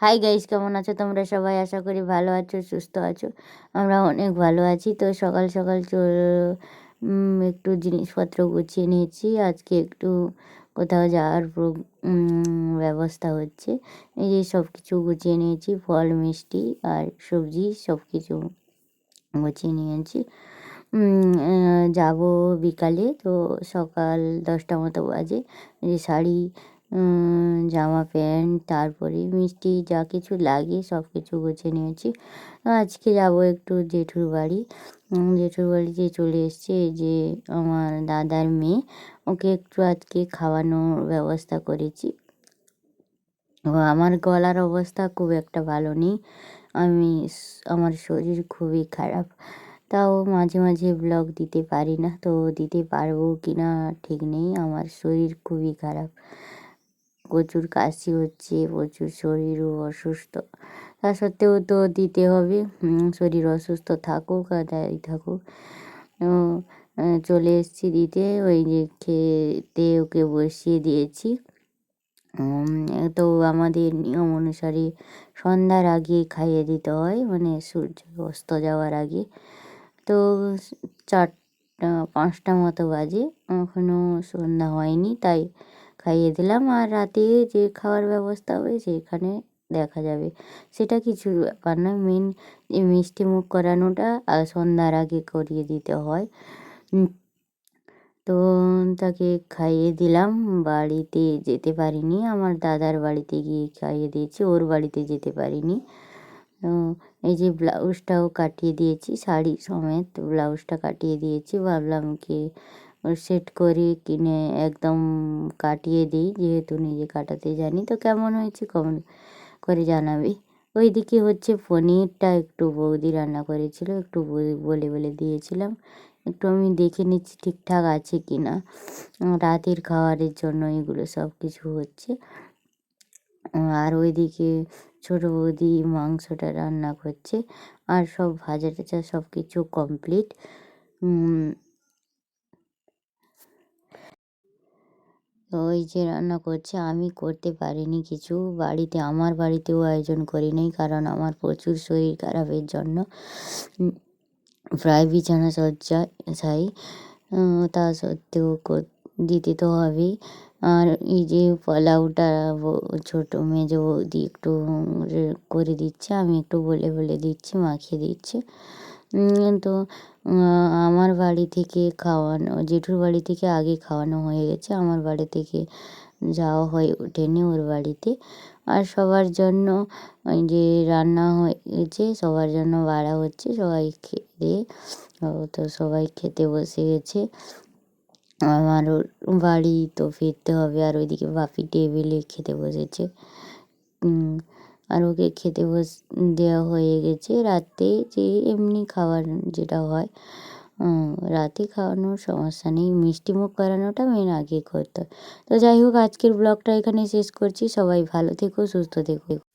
Hi guys কেমন আছো তোমরা সবাই? আশা করি ভালো আছো, সুস্থ আছো। আমরা অনেক ভালো আছি। তো সকাল সকাল একটু জিনিসপত্র গুছিয়ে নিয়েছি। আজকে একটু কোথাও যাওয়ার ব্যবস্থা হচ্ছে। এই যে সব কিছু গুছিয়ে নিয়েছি, ফল, মিষ্টি আর সবজি সব কিছু গুছিয়ে নিয়েছি। যাব বিকালে। তো সকাল দশটা মতো বাজে। যে শাড়ি জামা প্যান্ট, তারপরে মিষ্টি যা কিছু লাগে সব কিছু গুছিয়ে নিয়েছি। আজকে যাব একটু জেঠুর বাড়ি। জেঠুর বাড়িতে চলে এসেছি যে আমার দাদার মেয়ে। ওকে একটু আজকে খাওয়ানোর ব্যবস্থা করেছি। আমার গলার অবস্থা খুব একটা ভালো নেই। আমি আমার শরীর খুবই খারাপ। তাও মাঝে মাঝে ব্লগ দিতে পারি না। তো দিতে পারব কি না ঠিক নেই। আমার শরীর খুবই খারাপ। প্রচুর কাশি হচ্ছে, প্রচুর শরীরও অসুস্থ। তা সত্ত্বেও তো দিতে হবে। শরীর অসুস্থ থাকুক আর যাই থাকুক। চলে এসেছি দিতে। ওই যে খেতে ওকে বসিয়ে দিয়েছি। তো আমাদের নিয়ম অনুসারে সন্ধ্যার আগে খাইয়ে দিতে হয়। মানে সূর্য অস্ত যাওয়ার আগে। তো চারটা, পাঁচটা মতো বাজে। এখনও সন্ধ্যা হয়নি, তাই খাইয়ে দিলাম আর রাতে যে খাওয়ার ব্যবস্থা হবে সেখানে দেখা যাবে। সেটা কিছু ব্যাপার নয় মেন মিষ্টি মুখ করানোটা আর সন্ধ্যার আগে করিয়ে দিতে হয়। তো তাকে খাইয়ে দিলাম। বাড়িতে যেতে পারিনি, আমার দাদার বাড়িতে গিয়ে খাইয়ে দিয়েছি, ওর বাড়িতে যেতে পারিনি। এই যে ব্লাউজটাও কাটিয়ে দিয়েছি, শাড়ি সমেত ব্লাউজটা কাটিয়ে দিয়েছি, ভাবলাম কি সেট করে, কিনে একদম কাটিয়ে দিই, যেহেতু নিজে কাটাতে জানি। তো কেমন হয়েছে কমেন্ট করে জানাবি। ওইদিকে হচ্ছে পনিরটা একটু বৌদি রান্না করেছিল, একটু বলে- বলে দিয়েছিলাম। একটু আমি দেখে নিচ্ছি ঠিকঠাক আছে কি না রাতের খাবারের জন্য এগুলো সব কিছু হচ্ছে। আর ওইদিকে ছোটো বৌদি মাংসটা রান্না করছে। আর সব ভাজা টাজা সব কিছু কমপ্লিট ওই যে রান্না করছে আমি করতে পারিনি কিছু। বাড়িতে আমার বাড়িতেও আয়োজন করি নাই কারণ আমার প্রচুর শরীর খারাপের জন্য। প্রায় বিছানা ছাই উম, তা সত্ত্বেও দিতে তো হবেই। আর এই যে পোলাওটা ছোটো মেজো বৌদি একটু করে দিচ্ছে আমি একটু বলে বলে দিচ্ছি মাখিয়ে দিচ্ছি। তো আমার বাড়ি থেকে খাওয়ানো, জেঠুর বাড়ি থেকে আগে খাওয়ানো হয়ে গেছে। আমার বাড়ি থেকে যাওয়া হয়ে ওঠেনি ওর বাড়িতে। আর সবার জন্য ওই যে রান্না হয়েছে, সবার জন্য বাড়া হচ্ছে, সবাই খেয়ে তো সবাই খেতে বসে গেছে। আমার বাড়ি তো ফিরতে হবে আর ওইদিকে বাপি টেবিলে খেতে বসেছে। আর ওকে খেতে বস দেওয়া হয়ে গেছে। রাতে যে এমনি খাবার যেটা হয় রাতে খাওয়ানোর সমস্যা নেই। মিষ্টি মুখ করানোটা মেন আগে করতে হয়। তো যাই হোক, আজকের ব্লগটা এখানে শেষ করছি। সবাই ভালো থেকো, সুস্থ থেকো।